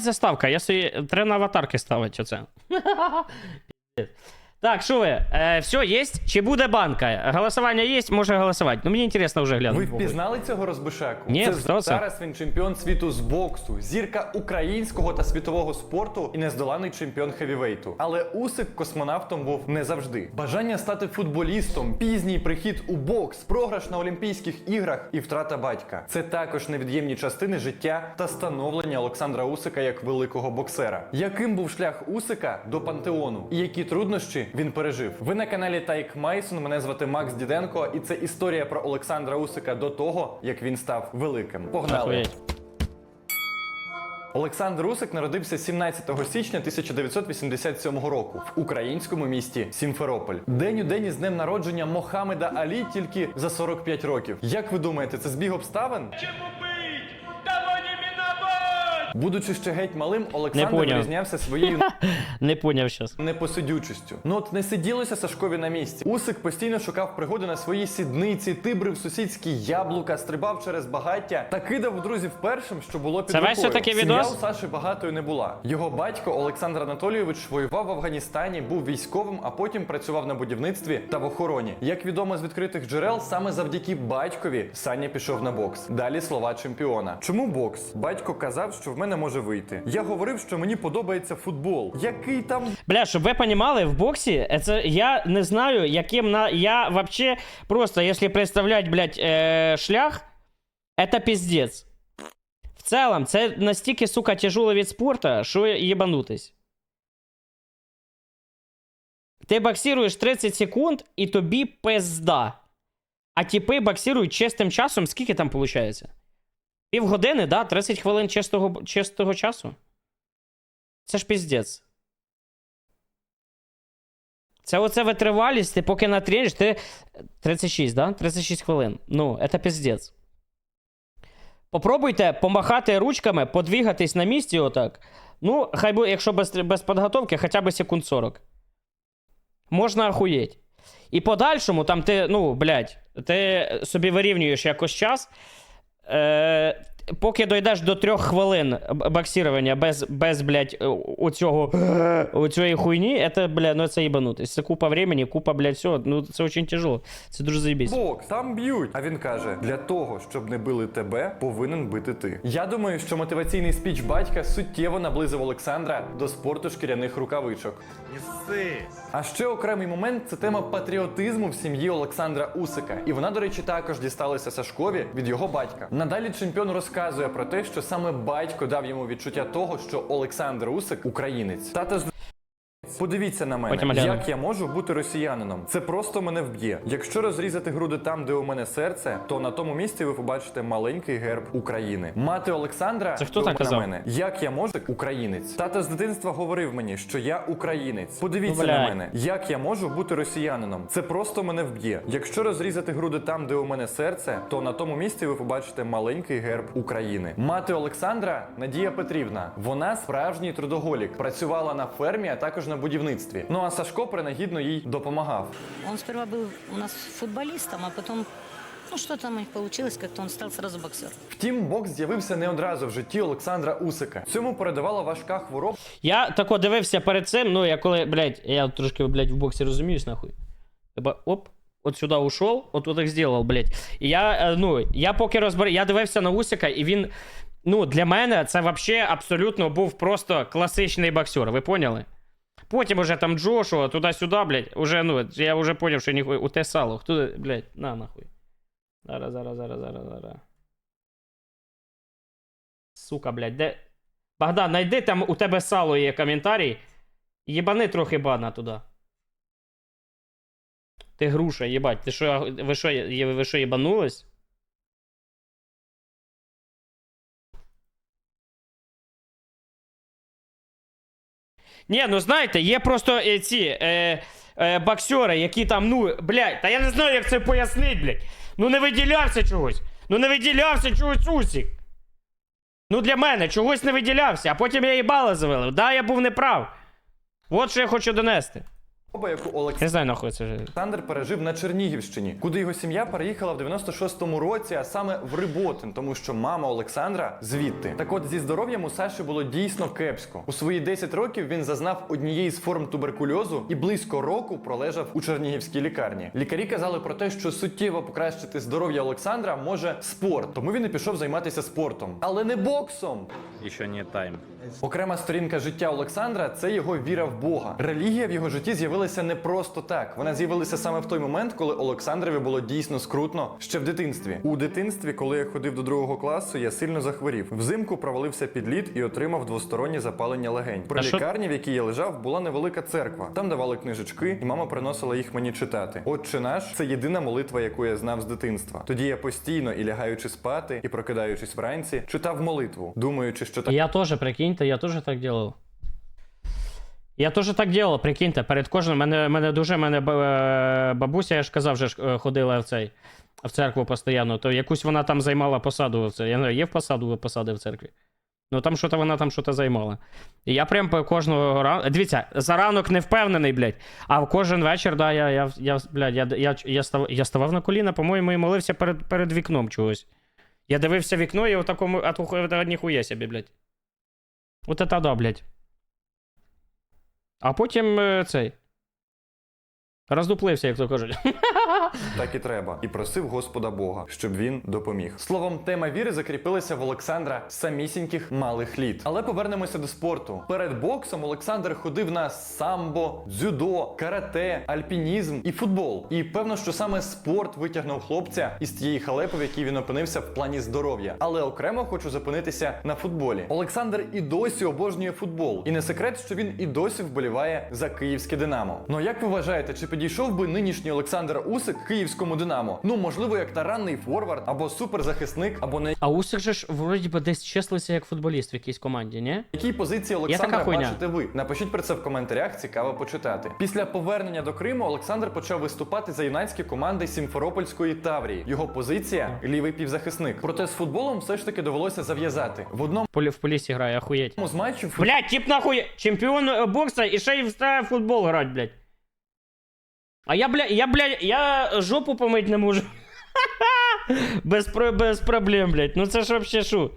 Заставка, я собі треба на аватарки ставити оце. Так, що ви? Е, все, є? Чи буде банка? Голосування є, може голосувати. Ну мені цікаво вже Ви глянути. впізнали цього розбишаку? Ні, це хто це? зараз він чемпіон світу з боксу, зірка українського та світового спорту і нездоланий чемпіон хевівейту. Але Усик космонавтом був не завжди. Бажання стати футболістом, пізній прихід у бокс, програш на Олімпійських іграх і втрата батька. Це також невід'ємні частини життя та становлення Олександра Усика як великого боксера. Яким був шлях Усика до пантеону? І які труднощі він пережив? Ви на каналі Тайк Майсон. Мене звати Макс Діденко, і це історія про Олександра Усика до того, як він став великим. Погнали! Олександр Усик народився 17 січня 1987 року в українському місті Сімферополь. День у день із днем народження Мохамеда Алі тільки за 45 років. Як ви думаєте, це збіг обставин? Чему быть? Того не миновать! Будучи ще геть малим, Олександр поняв. вирізнявся своєю Не поняв щас. непосидючістю. Ну от не сиділося Сашкові на місці. Усик постійно шукав пригоди на своїй сідниці, тибрив сусідські яблука, стрибав через багаття та кидав друзів першим, що було під Це весь рукою. Сім'я відос? у Саші багатою не була. Його батько Олександр Анатолійович воював в Афганістані, був військовим, а потім працював на будівництві та в охороні. Як відомо з відкритих джерел, саме завдяки батькові Саня пішов на бокс. Далі слова чемпіона. Чому бокс? Батько казав, що в мене може вийти. Я говорив, що мені подобається футбол. Який там Бля, щоб ви понімали, в боксі, е, це я не знаю, яким на. Я вообще просто, якщо представлять, блядь, е, шлях, это пиздец. В целом, це настільки, сука, тяжелий від спорту, що їбанутись. Ти боксируєш 30 секунд, і тобі пизда. А типи боксирують чистим часом, скільки там виходить? Півгодини, да? 30 хвилин чистого, чистого часу? Це ж піздець. Це оце витривалість, ти поки натрениш, ти 36, да? 36 хвилин. Ну, це піздець. Попробуйте помахати ручками, подвігатись на місці отак. Ну, хай би, якщо без, без підготовки, хоча б секунд 40. Можна охуєть. І подальшому, там ти, ну, блядь, ти собі вирівнюєш якось час. Е, поки дійдеш до трьох хвилин боксірування без, без блядь, оцього, оцієї хуйні, це, бля, ну це їбанутись. Це купа времени, купа, блядь, всього. Ну, це дуже тяжело. Це дуже заєбісь. бокс, там б'ють. А він каже: для того, щоб не били тебе, повинен бити ти. Я думаю, що мотиваційний спіч батька суттєво наблизив Олександра до спорту шкіряних рукавичок. А ще окремий момент це тема патріотизму в сім'ї Олександра Усика. І вона, до речі, також дісталася Сашкові від його батька. Надалі чемпіон розказує про те, що саме батько дав йому відчуття того, що Олександр Усик українець. Тато з Подивіться на мене, Потім як я можу бути росіянином. Це просто мене вб'є. Якщо розрізати груди там, де у мене серце, то на тому місці ви побачите маленький герб України. Мати Олександра Це хто так казав? на мене. Як я можу українець? Тато з дитинства говорив мені, що я українець. Подивіться Ну, на блядь. мене, як я можу бути росіянином. Це просто мене вб'є. Якщо розрізати груди там, де у мене серце, то на тому місці ви побачите маленький герб України. Мати Олександра Надія Петрівна. Вона справжній трудоголік. Працювала на фермі, а також на будівництві. Ну а Сашко принагідно їй допомагав. Он сперва был у нас футболистом, а потом, ну что там у них получилось, как-то он стал сразу боксером. Втім, бокс з'явився не одразу в житті Олександра Усика. Цьому передавала важка хвороба. Я тако дивився перед цим, ну я коли, блядь, я трошки, блядь, в боксі розуміюсь, нахуй. Типа, оп, от сюди ушов, от так зробив, блядь. І я, е, ну, я поки розбер... я дивився на Усика, і він, ну, для мене це вообще абсолютно був просто класичний боксер, ви поняли? Потім уже там Джошуа, туди-сюди, блядь, уже, ну, я вже поняв, що ніхуя, у те сало, хто, блядь, на, нахуй. Зараз, зараз, зараз, зараз, зараз. Сука, блядь, де. Богдан, найди там у тебе сало є коментарій. Єбани трохи бана туди. Ти груша, їбать. Ти що, ви що, ви що єбанулись? Ні, ну знаєте, є просто е, ці е, е, боксери, які там, ну, блядь, та я не знаю, як це пояснити, блядь. Ну не виділявся чогось. Ну не виділявся чогось Усік. Ну для мене чогось не виділявся, а потім я їбала завели. Да, я був неправ. От що я хочу донести. Яку Олександр Не знаю, нахуй це вже. Олександр пережив на Чернігівщині, куди його сім'я переїхала в 96-му році, а саме в Риботин, тому що мама Олександра звідти. Так от зі здоров'ям у Саші було дійсно кепсько. У свої 10 років він зазнав однієї з форм туберкульозу і близько року пролежав у Чернігівській лікарні. Лікарі казали про те, що суттєво покращити здоров'я Олександра може спорт, тому він і пішов займатися спортом, але не боксом. Еще не тайм. Окрема сторінка життя Олександра це його віра в Бога. Релігія в його житті з'явилася не просто так. Вона з'явилася саме в той момент, коли Олександрові було дійсно скрутно ще в дитинстві. У дитинстві, коли я ходив до другого класу, я сильно захворів. Взимку провалився під лід і отримав двостороннє запалення легень. При лікарні, в якій я лежав, була невелика церква. Там давали книжечки, і мама приносила їх мені читати. Отче наш це єдина молитва, яку я знав з дитинства. Тоді я постійно і лягаючи спати, і прокидаючись вранці, читав молитву, думаючи, що так. Я теж, прикиньте, я теж так делав. Я теж так делав, прикиньте, перед кожним. Мене, мене дуже мене бабуся, я ж казав, вже е, ходила в цей в церкву постійно, то якусь вона там займала посаду. в це. Я не знаю, є в посаду посади в церкві. Ну там що-то вона там що-то займала. І я прям по кожного ранку. Дивіться, за ранок не впевнений, блядь. А в кожен вечір, да, я, я, я, блядь, я, я, я, став, я ставав на коліна, по-моєму, і молився перед, перед вікном чогось. Я дивився вікно і отакому, то ніхуя собі, блядь. От це да, блядь. А потім е, цей. Роздуплився, як то кажуть. Так і треба, і просив Господа Бога, щоб він допоміг. Словом, тема віри закріпилася в Олександра самісіньких малих літ. Але повернемося до спорту. Перед боксом Олександр ходив на самбо, дзюдо, карате, альпінізм і футбол. І певно, що саме спорт витягнув хлопця із тієї халепи, в якій він опинився в плані здоров'я. Але окремо хочу зупинитися на футболі. Олександр і досі обожнює футбол. І не секрет, що він і досі вболіває за київське Динамо. Ну як ви вважаєте, чи підійшов би нинішній Олександр Усик київському Динамо? Ну можливо, як таранний форвард або суперзахисник, або на А Усик же ж вроді би десь числився як футболіст в якійсь команді, ні? якій позиції така Олександра хуйня. бачите ви? Напишіть про це в коментарях, цікаво почитати. Після повернення до Криму Олександр почав виступати за юнацькі команди Сімферопольської Таврії. Його позиція лівий півзахисник. Проте з футболом все ж таки довелося зав'язати. В одному Полі в полісі грає, з матчів Блядь, тип нахуй чемпіон е, бокса і ще й в футбол грати, блядь. А я, бля, я, блядь, я жопу помить не можу. без, про- без проблем, блядь. Ну це ж вообще шо?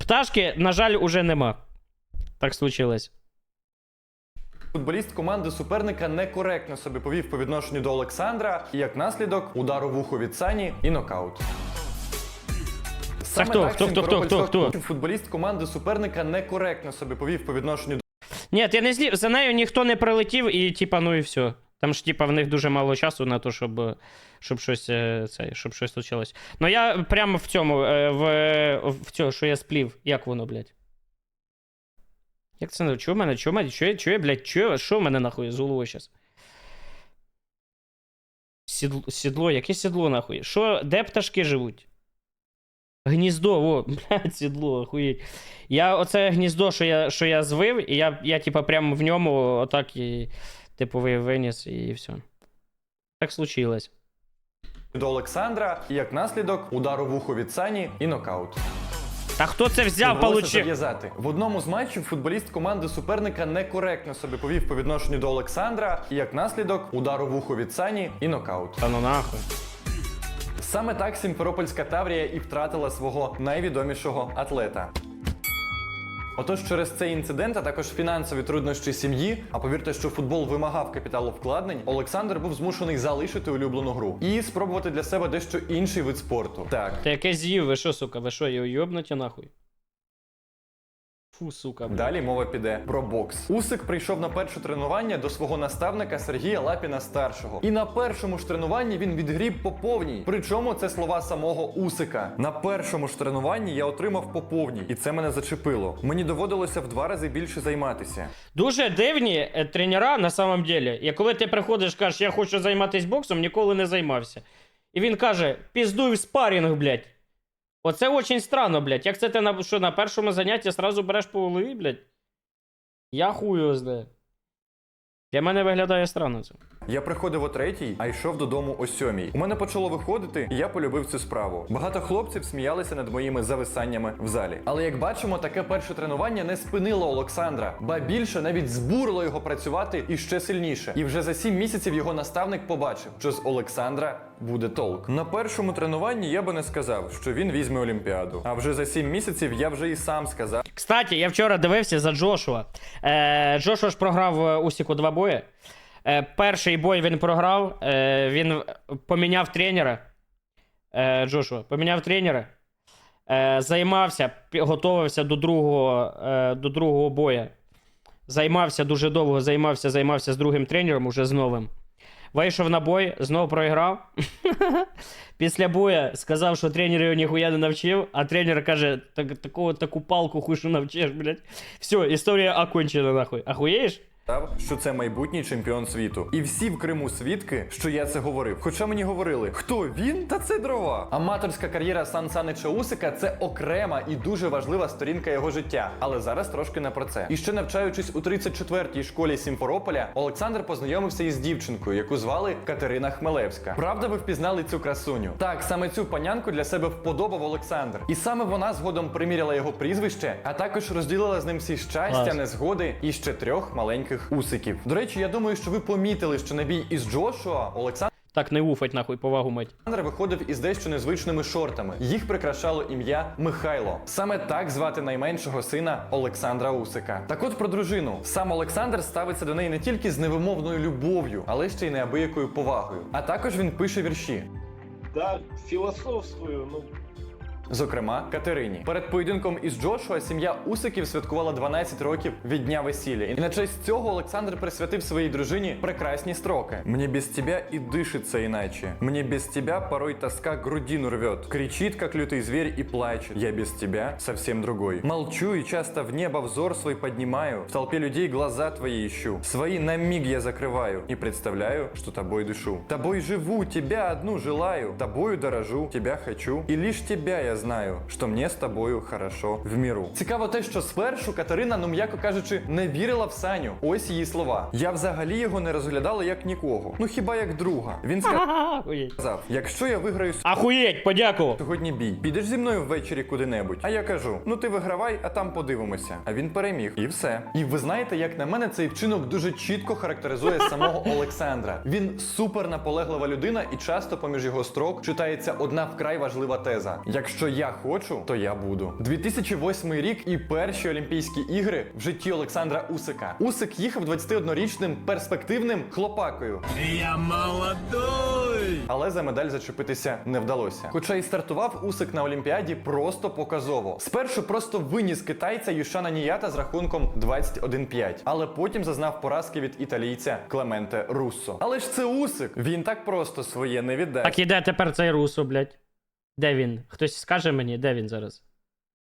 Пташки, на жаль, уже нема. Так случилось. Футболіст команди суперника некоректно себе повів по відношенню до Олександра, і як наслідок удар у вухо від Сані і нокаут. Саме хто? так Хто, хто, хто, хто, хто? клубу Футболіст команди суперника некоректно себе повів по відношенню до. Ні, я не злів. За нею ніхто не прилетів, і типа, ну і все. Там ж, типа, в них дуже мало часу на те, щоб, щоб щось е, це, щоб щось случилось. Ну я прямо в цьому, е, в, в цьому, що я сплів. Як воно, блядь? Як це не? Чого в мене? Чого мене? Чого, чого, блядь, чого, що в мене нахуй з головою зараз? Сідло, сідло, яке сідло нахуй? Що, де пташки живуть? Гніздо, во, блядь, сідло, охуєть. Я оце гніздо, що я, що я звив, і я, я типа, прямо в ньому отак і, типу, ви- виніс, і все. Так случилось. до Олександра, і як наслідок удар у вухо від Сані і нокаут. Та хто це взяв, получив? зав'язати. В одному з матчів футболіст команди суперника некоректно себе повів по відношенню до Олександра, і як наслідок удар у вухо від Сані і нокаут. Та ну нахуй. Саме так Сімферопольська Таврія і втратила свого найвідомішого атлета. Отож, через цей інцидент, а також фінансові труднощі сім'ї, а повірте, що футбол вимагав капіталу вкладень, Олександр був змушений залишити улюблену гру і спробувати для себе дещо інший вид спорту. Так, Та яке з'їв, ви що, сука, ви що, його уйобнуті нахуй? Фу, сука, блядь. Далі мова піде про бокс. Усик прийшов на перше тренування до свого наставника Сергія Лапіна старшого. І на першому ж тренуванні він відгріб по повній. Причому це слова самого Усика. На першому ж тренуванні я отримав по повній, і це мене зачепило. Мені доводилося в два рази більше займатися. Дуже дивні е, тренера на самом деле. І коли ти приходиш, кажеш, я хочу займатися боксом, ніколи не займався. І він каже: піздуй в спарінг, блядь. Оце очень странно, блядь. Як це ти на, що, на першому занятті сразу береш по голові, блядь? Я хую знаю. Для мене виглядає странно це. Я приходив о третій, а йшов додому о сьомій. У мене почало виходити, і я полюбив цю справу. Багато хлопців сміялися над моїми зависаннями в залі. Але як бачимо, таке перше тренування не спинило Олександра, ба більше навіть збурило його працювати і ще сильніше. І вже за сім місяців його наставник побачив, що з Олександра буде толк. На першому тренуванні я би не сказав, що він візьме Олімпіаду. А вже за сім місяців я вже і сам сказав. Кстати, я вчора дивився за Джошуа. Е, Джошуа ж програв е, Усіку два бої. Е, перший бой він програв. Е, він поміняв тренера. Е, Джошуа поміняв тренера. Займався, готувався до другого, до другого бою. Займався дуже довго, займався, займався з другим тренером, уже з новим. Вийшов на бой, знову проіграв. Після боя сказав, що тренер його ніхуя не навчив, а тренер каже, так, таку, таку палку хуй що навчиш, блядь. Все, історія окончена, нахуй. Ахуєєш? Що це майбутній чемпіон світу. І всі в Криму свідки, що я це говорив. Хоча мені говорили, хто він? Та це дрова. Аматорська кар'єра Сан Санича Усика це окрема і дуже важлива сторінка його життя. Але зараз трошки не про це. І ще навчаючись у 34-й школі Сімферополя, Олександр познайомився із дівчинкою, яку звали Катерина Хмелевська. Правда, ви впізнали цю красуню? Так, саме цю панянку для себе вподобав Олександр. І саме вона згодом приміряла його прізвище, а також розділила з ним всі щастя, Клас. незгоди і ще трьох маленьких усиків. До речі, я думаю, що ви помітили, що на бій із Джошуа Олександр. Так не уфать, нахуй, повагу мать. виходив із дещо незвичними шортами. Їх прикрашало ім'я Михайло. Саме так звати найменшого сина Олександра Усика. Так от про дружину. Сам Олександр ставиться до неї не тільки з невимовною любов'ю, але ще й неабиякою повагою. А також він пише вірші. Да, философствую, ну, Зокрема, Катерині. Перед поєдинком із Джошуа сім'я Усиків святкувала 12 років від дня весілля. І на честь цього Олександр присвятив своїй дружині прекрасні строки. Мені без тебя і дишиться іначе. Мені без тебя порой тоска грудину рвет. Кричит, как лютый зверь, и плачет. Я без тебя совсем другой. Молчу и часто в небо взор свой поднимаю. В толпе людей глаза твои ищу. Свои на миг я закрываю. И представляю, что тобой дышу. Тобой живу, тебя одну желаю. Тобою дорожу, тебя хочу. И лишь тебя я знаю, что мне с тобою хорошо в миру. Цікаво те, що спершу Катерина, ну м'яко кажучи, не вірила в Саню. Ось її слова. Я взагалі його не розглядала як нікого. Ну хіба як друга. Він сказав: якщо я виграю Ахуєть, подякував. Сьогодні бій. Підеш зі мною ввечері куди-небудь. А я кажу: ну ти вигравай, а там подивимося. А він переміг. І все. І ви знаєте, як на мене, цей вчинок дуже чітко характеризує самого Олександра. Він супер наполеглива людина, і часто поміж його строк читається одна вкрай важлива теза: якщо я хочу, то я буду. 2008 рік і перші Олімпійські ігри в житті Олександра Усика. Усик їхав 21-річним перспективним хлопакою. я молодой! Але за медаль зачепитися не вдалося. Хоча і стартував Усик на Олімпіаді просто показово. Спершу просто виніс китайця Юшана Ніята з рахунком 21-5, але потім зазнав поразки від італійця Клементе Руссо. Але ж це Усик. Він так просто своє не віддасть. Так іде тепер цей русу, блядь. Де він? Хтось скаже мені, де він зараз?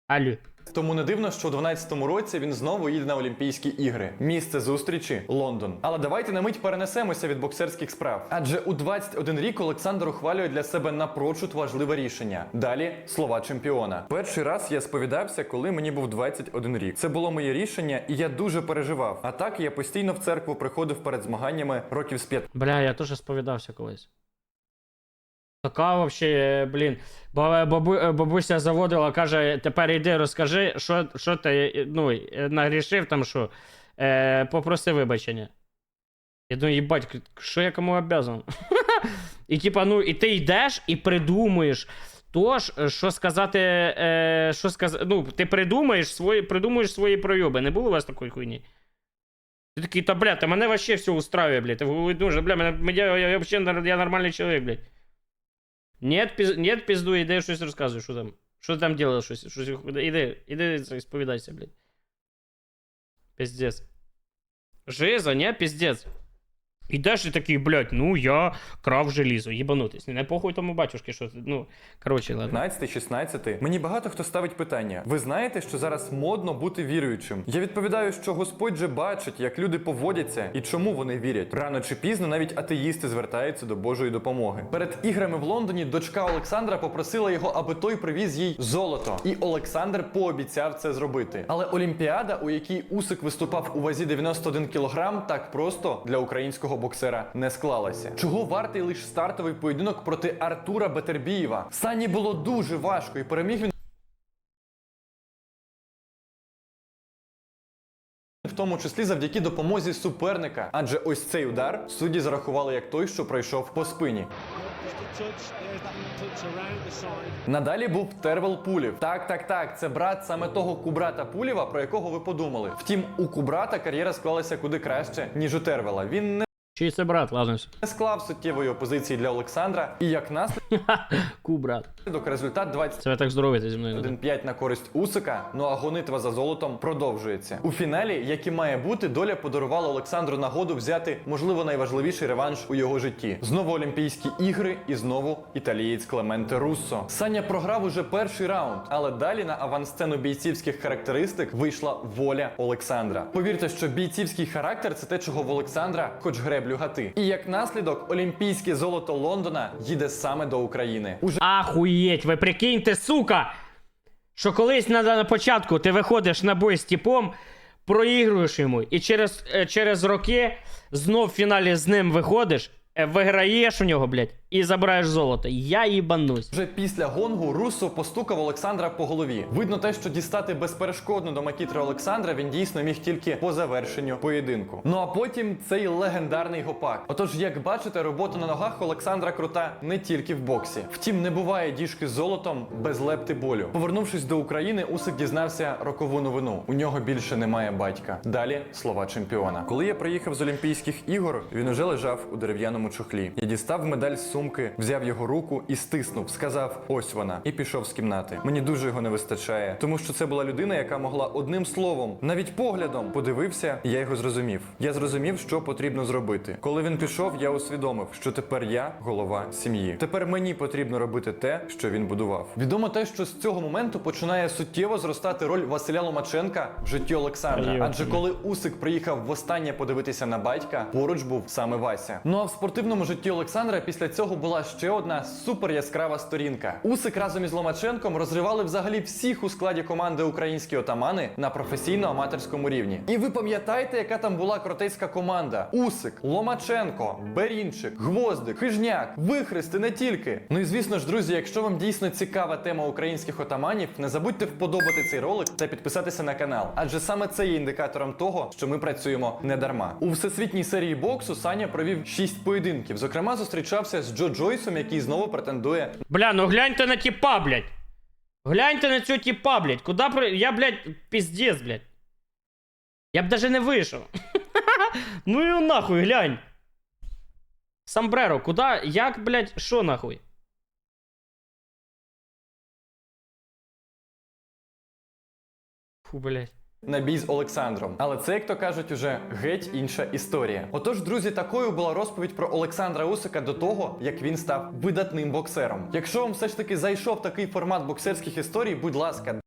Алю. Тому не дивно, що у 12-му році він знову їде на Олімпійські ігри. Місце зустрічі Лондон. Але давайте на мить перенесемося від боксерських справ. Адже у 21 рік Олександр ухвалює для себе напрочуд важливе рішення. Далі слова чемпіона. Перший раз я сповідався, коли мені був 21 рік. Це було моє рішення, і я дуже переживав. А так я постійно в церкву приходив перед змаганнями років з 5 Бля, я теж сповідався колись. Така вообще, блін. Бабу, бабуся заводила, каже, тепер йди розкажи, що, що ти ну, е, нагрішив там що. Е, попроси вибачення. Я думаю, їбать, що я кому обязан? і типа, ну, і ти йдеш і придумуєш. То ж, що сказати, е, що сказати, ну, ти придумаєш свої, придумуєш свої пройоби. Не було у вас такої хуйні? Ти такий, та бля, та мене вообще все устраює, блядь. Ти ви дуже, бля, мене, я, я, вообще нар- я нормальний чоловік, блядь. Нет, піз, нет, пізду, іди щось розказуй, що там. Що ти там делал, щось, щось, іди, іди, це, сповідайся, блядь. Пиздец. Жиза, не, пиздец. Ідеш і такий, блядь, ну я крав желізо, їбанутись. Не похуй тому батюшки, що ну, коротше, ладно. 15-16. Мені багато хто ставить питання. Ви знаєте, що зараз модно бути віруючим? Я відповідаю, що Господь же бачить, як люди поводяться і чому вони вірять. Рано чи пізно навіть атеїсти звертаються до Божої допомоги. Перед іграми в Лондоні дочка Олександра попросила його, аби той привіз їй золото. І Олександр пообіцяв це зробити. Але Олімпіада, у якій Усик виступав у вазі 91 кг, так просто для українського цього боксера не склалася. Чого вартий лише стартовий поєдинок проти Артура Бетербієва? Сані було дуже важко, і переміг він. В тому числі завдяки допомозі суперника, адже ось цей удар судді зарахували як той, що пройшов по спині. Надалі був Тервел Пулів. Так, так, так, це брат саме того Кубрата Пулєва, про якого ви подумали. Втім, у Кубрата кар'єра склалася куди краще, ніж у Тервела. Він не Чий це брат, ладно. все. склав суттєвої опозиції для Олександра, і як Ку, брат. наслідок результат 20 Це ви так здоровите зі мною. не так? 1-5 на користь Усика, ну а гонитва за золотом продовжується. У фіналі, як і має бути, доля подарувала Олександру нагоду взяти, можливо, найважливіший реванш у його житті. Знову Олімпійські ігри і знову італієць Клементе Руссо. Саня програв уже перший раунд, але далі на авансцену бійцівських характеристик вийшла воля Олександра. Повірте, що бійцівський характер це те, чого в Олександра хоч греблю гати. І як наслідок, олімпійське золото Лондона їде саме до України. Уже Ахуєть, ви прикиньте, сука! Що колись на, на початку ти виходиш на бой з тіпом, проігруєш йому, і через, е, через роки знов в фіналі з ним виходиш, виграєш у нього, блядь, і забираєш золото. Я їбанусь. Вже після гонгу Руссо постукав Олександра по голові. Видно те, що дістати безперешкодно до макітри Олександра він дійсно міг тільки по завершенню поєдинку. Ну а потім цей легендарний гопак. Отож, як бачите, робота на ногах Олександра крута не тільки в боксі. Втім, не буває діжки з золотом без лепти болю. Повернувшись до України, Усик дізнався рокову новину. У нього більше немає батька. Далі слова чемпіона. Коли я приїхав з Олімпійських ігор, він уже лежав у дерев'яному чохлі. Я дістав медаль з сумки, взяв його руку і стиснув, сказав: ось вона, і пішов з кімнати. Мені дуже його не вистачає, тому що це була людина, яка могла одним словом, навіть поглядом, подивився, і я його зрозумів. Я зрозумів, що потрібно зробити. Коли він пішов, я усвідомив, що тепер я голова сім'ї. Тепер мені потрібно робити те, що він будував. Відомо те, що з цього моменту починає суттєво зростати роль Василя Ломаченка в житті Олександра. Адже коли Усик приїхав востаннє подивитися на батька, поруч був саме Вася. Ну а в спортивному житті Олександра після цього була ще одна супер яскрава сторінка. Усик разом із Ломаченком розривали взагалі всіх у складі команди українські отамани на професійно-аматорському рівні. І ви пам'ятаєте, яка там була кротейська команда? Усик, Ломаченко, Берінчик, Гвоздик, Хижняк, Вихрест і не тільки. Ну і звісно ж, друзі, якщо вам дійсно цікава тема українських отаманів, не забудьте вподобати цей ролик та підписатися на канал, адже саме це є індикатором того, що ми працюємо не дарма. У всесвітній серії боксу Саня провів 6 поєдинків. Зокрема, зустрічався з Джо Джойсом, який знову претендує Бля, ну гляньте на тіпа, блядь. Гляньте на цього тіпа, блядь. Куда при... Я, блядь, піздець, блядь. Я б даже не вийшов. ну і нахуй, глянь. Самбреро, куда? Як, блядь, що нахуй? Фу, блядь. На бій з Олександром. Але це, як то кажуть, уже геть інша історія. Отож, друзі, такою була розповідь про Олександра Усика до того, як він став видатним боксером. Якщо вам все ж таки зайшов такий формат боксерських історій, будь ласка,